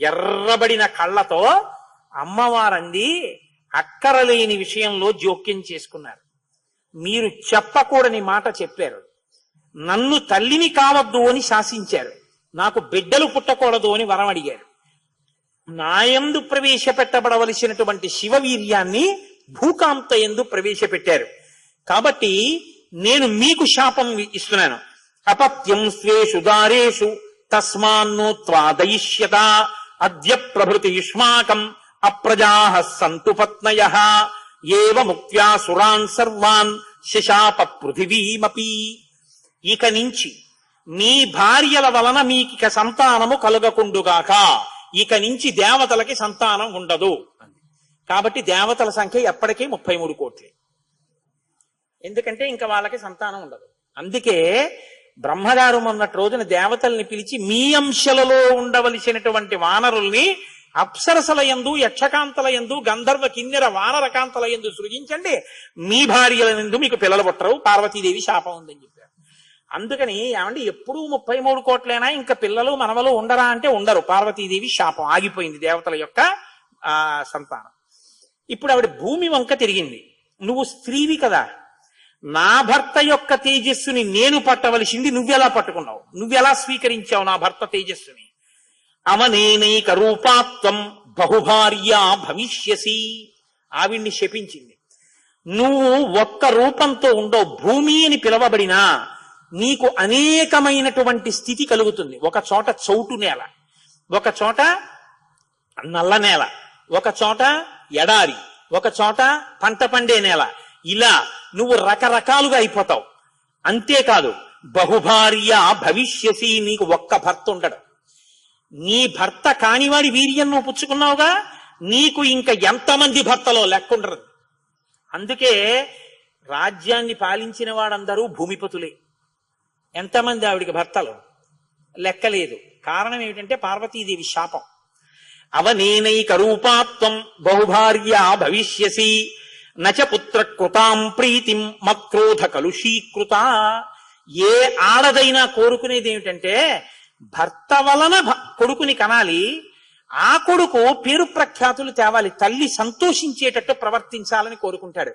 ఎర్రబడిన కళ్ళతో అమ్మవారంది అక్కరలేని విషయంలో జోక్యం చేసుకున్నారు. మీరు చెప్పకూడని మాట చెప్పారు. నన్ను తల్లిని కావద్దు అని శాసించారు. నాకు బిడ్డలు పుట్టకూడదు అని వరం అడిగారు. నాయందు ప్రవేశపెట్టబడవలసినటువంటి శివవీర్యాన్ని భూకాంత ఎందు ప్రవేశపెట్టారు. కాబట్టి నేను మీకు శాపం ఇస్తున్నాను. అపత్యం స్వేషు దారేషు తస్మాన్నో త్వాదయిష్యత. అద్య ప్రభృతి యుష్మాకం అప్రజా సంతు పత్నయ. ఏవ ముక్త్యా సురాన్ సర్వాన్ శశాప పృథివీమపి. ఇక నుంచి మీ భార్యల వలన మీకిక సంతానము కలుగకుండుగాక. ఇక నుంచి దేవతలకి సంతానం ఉండదు. కాబట్టి దేవతల సంఖ్య ఎప్పటికీ ముప్పై మూడు కోట్లే. ఎందుకంటే ఇంకా వాళ్ళకి సంతానం ఉండదు. అందుకే బ్రహ్మగారు మొన్నటి రోజున దేవతల్ని పిలిచి మీ అంశలలో ఉండవలసినటువంటి వానరుల్ని అప్సరసల యందు యక్షకాంతల యందు గంధర్వ కిన్నెర వానరకాంతల యందు సృజించండి. మీ భార్యల ఎందు మీకు పిల్లలు పుట్టరు పార్వతీదేవి శాపం ఉందని చెప్పారు. అందుకని ఏమండి ఎప్పుడూ ముప్పై మూడు కోట్లైనా ఇంకా పిల్లలు మనవలు ఉండరా అంటే ఉండరు. పార్వతీదేవి శాపం ఆగిపోయింది దేవతల యొక్క ఆ సంతానం. ఇప్పుడు ఆవిడ భూమి వంక తిరిగింది. నువ్వు స్త్రీవి కదా. నా భర్త యొక్క తేజస్సుని నేను పట్టవలసింది నువ్వెలా పట్టుకున్నావు? నువ్వెలా స్వీకరించావు నా భర్త తేజస్సుని? అవనేనైక రూపాత్వం బహుభార్యా భవిష్యసి. ఆవిడ్ని శపించింది. నువ్వు ఒక్క రూపంతో ఉండవు భూమి అని పిలవబడినా నీకు అనేకమైనటువంటి స్థితి కలుగుతుంది. ఒక చోట చౌటు నేల ఒక చోట నల్ల నేల ఒక చోట ఎడారి ఒక చోట పంట పండే నేల ఇలా నువ్వు రకరకాలుగా అయిపోతావు. అంతేకాదు బహుభార్య భవిష్యసి నీకు ఒక్క భర్త ఉండడు. నీ భర్త కానివాడి వీర్యం నువ్వు పుచ్చుకున్నావుగా నీకు ఇంకా ఎంతమంది భర్తలో లెక్కుండరు అందుకే రాజ్యాన్ని పాలించిన వాడందరూ భూమిపతులే. ఎంతమంది ఆవిడికి భర్తలు? లెక్కలేదు. కారణం ఏమిటంటే పార్వతీదేవి శాపం. అవనేనైక రూపాత్వం బహుభార్య భవిష్యసి నచ పుత్ర కృతాం ప్రీతిం మక్రోధ కలుషీకృత ఏ ఆడదైనా కోరుకునేది ఏమిటంటే భర్త వలన భ- కొడుకుని కనాలి ఆ కొడుకు పేరు ప్రఖ్యాతులు తేవాలి తల్లి సంతోషించేటట్టు ప్రవర్తించాలని కోరుకుంటాడు.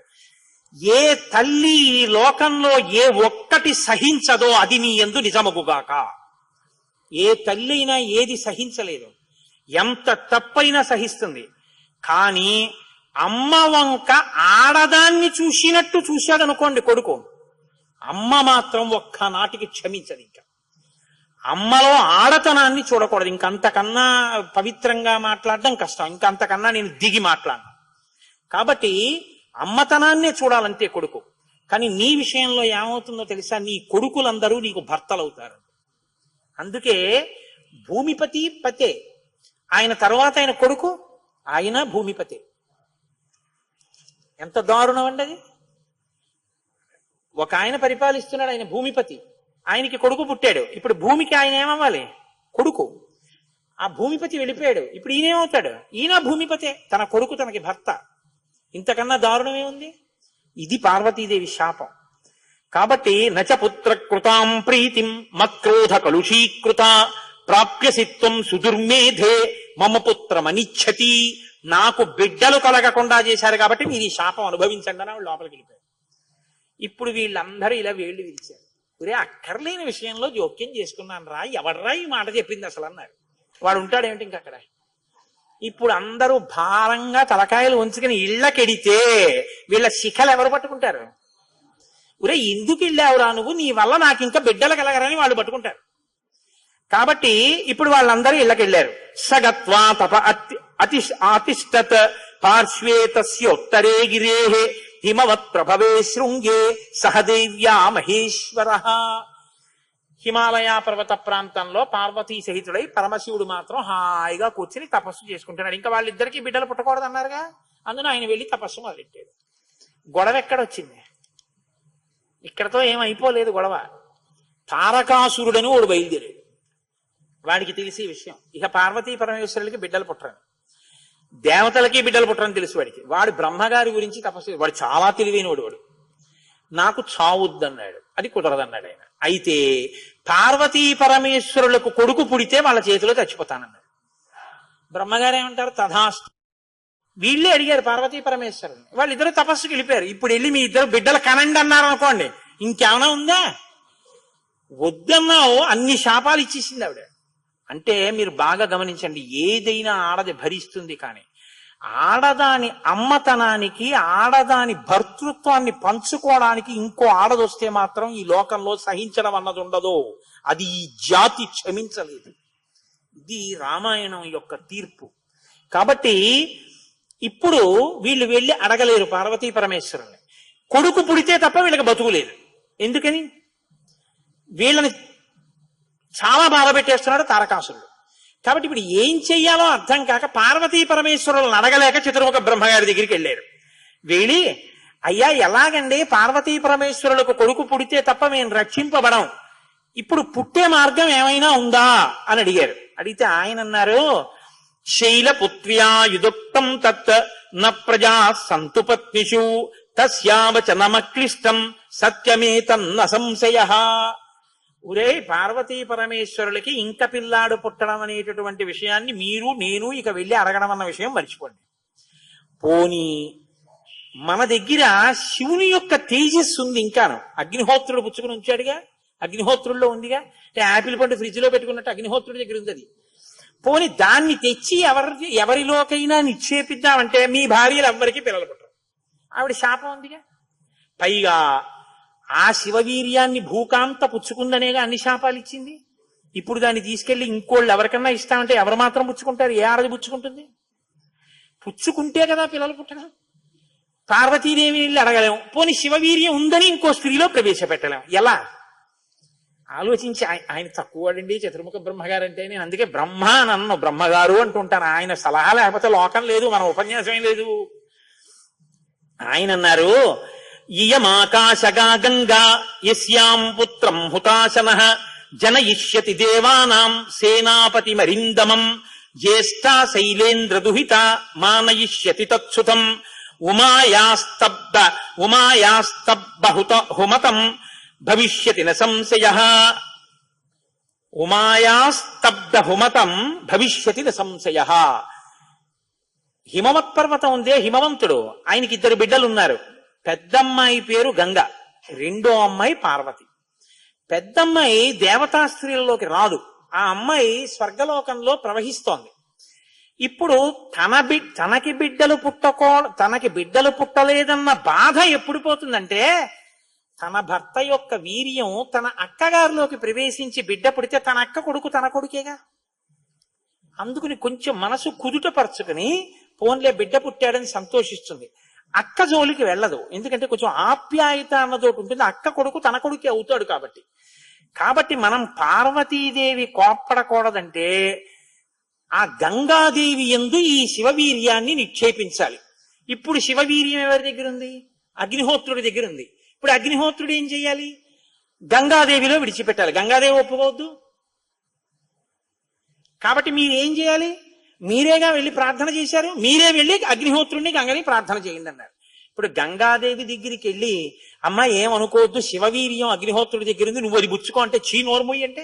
ఏ తల్లి ఈ లోకంలో ఏ ఒక్కటి సహించదో అది నీ ఎందు నిజమగుగాక. ఏ తల్లి అయినా ఏది సహించలేదు. ఎంత తప్పైనా సహిస్తుంది. కానీ అమ్మ వంక ఆడదాన్ని చూసినట్టు చూశాడు అనుకోండి కొడుకు. అమ్మ మాత్రం ఒక్క నాటికి క్షమించదు ఇంకా. అమ్మలో ఆడతనాన్ని చూడకూడదు. ఇంకంతకన్నా పవిత్రంగా మాట్లాడడం కష్టం. ఇంకంతకన్నా నేను దిగి మాట్లాడను. కాబట్టి అమ్మతనాన్నే చూడాలంటే కొడుకు. కానీ నీ విషయంలో ఏమవుతుందో తెలుసా? నీ కొడుకులందరూ నీకు భర్తలవుతారు. అందుకే భూమిపతి పతే. ఆయన తర్వాత ఆయన కొడుకు ఆయన భూమిపతే. ఎంత దారుణం అండి అది? ఒక ఆయన పరిపాలిస్తున్నాడు ఆయన భూమిపతి. ఆయనకి కొడుకు పుట్టాడు. ఇప్పుడు భూమికి ఆయన ఏమవ్వాలి? కొడుకు. ఆ భూమిపతి వెళ్ళిపోయాడు. ఇప్పుడు ఈయనేమవుతాడు ఈయన భూమిపతే తన కొడుకు తనకి భర్త. ఇంతకన్నా దారుణమే ఉంది? ఇది పార్వతీదేవి శాపం. కాబట్టి నచ పుత్ర కృతాం ప్రీతిం మక్రోధ కలుషీకృత ప్రాప్యసిత్వం సుదుర్మేధే మమ పుత్రమనిచ్చతి నాకు బిడ్డలు కలగకుండా చేశారు కాబట్టి మీరు ఈ శాపం అనుభవించండి అని లోపలికి వెళ్ళిపోయారు. ఇప్పుడు వీళ్ళందరూ ఇలా వేళ్ళు విరిచారు. ఒరే అక్కర్లేని విషయంలో జోక్యం చేసుకున్నాను రా ఎవడరా ఈ మాట చెప్పింది అసలు అన్నారు. వాడు ఉంటాడేమిటి ఇంక అక్కడ? ఇప్పుడు అందరూ భారంగా తలకాయలు ఉంచుకుని ఇళ్ళకెడితే వీళ్ళ శిఖలు ఎవరు పట్టుకుంటారు? ఒరే ఎందుకు వెళ్ళావురా నువ్వు? నీ వల్ల నాకు ఇంకా బిడ్డలు కలగరని వాళ్ళు పట్టుకుంటారు. కాబట్టి ఇప్పుడు వాళ్ళందరూ ఇళ్ళకెళ్ళారు సగత్వా తప అత్య అతి ఆతిష్టత్ పార్శ్వే తస్యోత్తరే గిరే హిమవత్ ప్రభవే శృంగే సహదేవ్యా మహేశ్వర. హిమాలయ పర్వత ప్రాంతంలో పార్వతీ సహితుడై పరమశివుడు మాత్రం హాయిగా కూర్చుని తపస్సు చేసుకుంటున్నాడు. ఇంకా వాళ్ళిద్దరికీ బిడ్డలు పుట్టకూడదు అన్నారుగా అందున ఆయన వెళ్ళి తపస్సు మొదలెట్టాడు. గొడవ ఎక్కడొచ్చింది? ఇక్కడతో ఏమైపోలేదు గొడవ. తారకాసురుడని వాడు బయలుదేరాడు. వాడికి తెలిసి విషయం ఇక పార్వతీ పరమేశ్వరులకి బిడ్డలు పుట్టరని. దేవతలకి బిడ్డలు పుట్టరని తెలుసు వాడికి. వాడు బ్రహ్మగారి గురించి తపస్సు వాడు చాలా తెలివైనవాడు వాడు. నాకు చావుద్దన్నాడు. అది కుదరదన్నాడు ఆయన. అయితే పార్వతీ పరమేశ్వరులకు కొడుకు పుడితే వాళ్ళ చేతిలో చచ్చిపోతానన్నాడు. బ్రహ్మగారు ఏమంటారు? తథాస్తు. వీళ్ళే అడిగారు పార్వతీ పరమేశ్వరుని. వాళ్ళిద్దరు తపస్సుకి వెళ్ళిపోయారు. ఇప్పుడు వెళ్ళి మీ ఇద్దరు బిడ్డలు కనండి అన్నారు అనుకోండి. ఇంకేమైనా ఉందా? వద్దన్నావు అన్ని శాపాలు ఇచ్చేసింది ఆవిడ. అంటే మీరు బాగా గమనించండి ఏదైనా ఆడది భరిస్తుంది కానీ ఆడదాని అమ్మతనానికి ఆడదాని భర్తృత్వాన్ని పంచుకోవడానికి ఇంకో ఆడదొస్తే మాత్రం ఈ లోకంలో సహించడం అన్నది ఉండదు. అది ఈ జాతి క్షమించలేదు. ఇది రామాయణం యొక్క తీర్పు. కాబట్టి ఇప్పుడు వీళ్ళు వెళ్ళి అడగలేరు పార్వతీ పరమేశ్వరుని. కొడుకు పుడితే తప్ప వీళ్ళకి బతుకులేదు ఎందుకని? వీళ్ళని చాలా బాధ పెట్టేస్తున్నాడు తారకాసురుడు. కాబట్టి ఇప్పుడు ఏం చెయ్యాలో అర్థం కాక పార్వతీ పరమేశ్వరులను అడగలేక చతుర్ముఖ బ్రహ్మగారి దగ్గరికి వెళ్ళారు. వెళ్ళి అయ్యా ఎలాగండి పార్వతీ పరమేశ్వరులకు కొడుకు పుడితే తప్ప మేము రక్షింపబడం. ఇప్పుడు పుట్టే మార్గం ఏమైనా ఉందా? అని అడిగారు. అడిగితే ఆయన అన్నారు శైలపుత్ర్యా యుదుక్తం తత్ న ప్రజా సంతు పత్నిషు తస్యావచనమక్లిష్టం సత్యమేతన్న సంశయ. ఒరే పార్వతీ పరమేశ్వరులకి ఇంక పిల్లాడు పుట్టడం అనేటటువంటి విషయాన్ని మీరు నేను ఇక వెళ్ళి అడగడం అన్న విషయం మర్చిపోండి. పోనీ మన దగ్గర శివుని యొక్క తేజస్సు ఉంది ఇంకాను. అగ్నిహోత్రుడు పుచ్చుకుని ఉంచాడుగా? అగ్నిహోత్రుల్లో ఉందిగా? అంటే ఆపిల్ పండు ఫ్రిడ్జ్లో పెట్టుకున్నట్టు అగ్నిహోత్రుడి దగ్గర ఉంది అది పోని దాన్ని తెచ్చి ఎవరి ఎవరిలోకైనా నిక్షేపిద్దామంటే మీ భార్యలు ఎవ్వరికి పిల్లలు పుట్టరు. ఆవిడ శాపం ఉందిగా? పైగా ఆ శివవీర్యాన్ని భూకాంత పుచ్చుకుందనేగా అన్ని శాపాలు ఇచ్చింది. ఇప్పుడు దాన్ని తీసుకెళ్ళి ఇంకోళ్ళు ఎవరికన్నా ఇస్తామంటే ఎవరు మాత్రం పుచ్చుకుంటారు? ఏ ఆడది పుచ్చుకుంటుంది? పుచ్చుకుంటే కదా పిల్లలు పుట్టడం పార్వతీదేవి వెళ్ళి అడగలేము పోని శివవీర్యం ఉందని ఇంకో స్త్రీలో ప్రవేశపెట్టలేం. ఎలా? ఆలోచించి ఆయన తక్కువ వాడండి చతుర్ముఖ బ్రహ్మగారు అంటే నేను అందుకే బ్రహ్మ అని అన్ను. బ్రహ్మగారు అంటుంటాను. ఆయన సలహా లేకపోతే లోకం లేదు మన ఉపన్యాసం లేదు. ఆయన అన్నారు ఇయమాకాశగా గంగా యస్యాం పుత్రం హుతాశన జనయిష్యతి దేవానాం సేనాపతి మరిందమం జ్యేష్ఠా శైలేంద్ర దుహిత మానయిష్యతి తత్సుతం ఉమాయాస్తబ్ద ఉమాయాస్తబ్బహుత హుమతం భవిష్యతి న సంశయ ఉమాయాస్తబ్ద హుమతం భవిష్యతి న సంశయ హిమవత్ పర్వతం ఉందే హిమవంతుడు. ఆయనకి ఇద్దరు బిడ్డలు ఉన్నారు పెద్దమ్మాయి పేరు గంగ రెండో అమ్మాయి పార్వతి. పెద్దమ్మాయి దేవతా స్త్రీలలోకి రాదు. ఆ అమ్మాయి స్వర్గలోకంలో ప్రవహిస్తోంది. ఇప్పుడు తన బి తనకి బిడ్డలు పుట్టకో తనకి బిడ్డలు పుట్టలేదన్న బాధ ఎప్పుడు పోతుందంటే తన భర్త యొక్క వీర్యం తన అక్కగారిలోకి ప్రవేశించి బిడ్డ పుడితే తన అక్క కొడుకు తన కొడుకేగా? అందుకుని కొంచెం మనసు కుదుటపరుచుకుని పోన్లే బిడ్డ పుట్టాడని సంతోషిస్తుంది. అక్క జోలికి వెళ్ళదు. ఎందుకంటే కొంచెం ఆప్యాయత అన్నదోటి ఉంటుంది. అక్క కొడుకు తన కొడుకే అవుతాడు కాబట్టి. కాబట్టి మనం పార్వతీదేవి కోప్పడకూడదంటే ఆ గంగాదేవి ఎందు ఈ శివవీర్యాన్ని నిక్షేపించాలి. ఇప్పుడు శివవీర్యం ఎవరి దగ్గర ఉంది? అగ్నిహోత్రుడి దగ్గర ఉంది. ఇప్పుడు అగ్నిహోత్రుడు ఏం చేయాలి? గంగాదేవిలో విడిచిపెట్టాలి. గంగాదేవి ఒప్పుకోవద్దు. కాబట్టి మీరు ఏం చేయాలి? మీరేగా వెళ్ళి ప్రార్థన చేశారు? మీరే వెళ్ళి అగ్నిహోత్రుడిని గంగని ప్రార్థన చేయండి అన్నారు ఇప్పుడు గంగాదేవి దగ్గరికి వెళ్ళి అమ్మ ఏమనుకోవద్దు శివవీర్యం అగ్నిహోత్రుడి దగ్గర ఉంది నువ్వు అది బుచ్చుకో అంటే చీ నోర్మొయ్యి అంటే?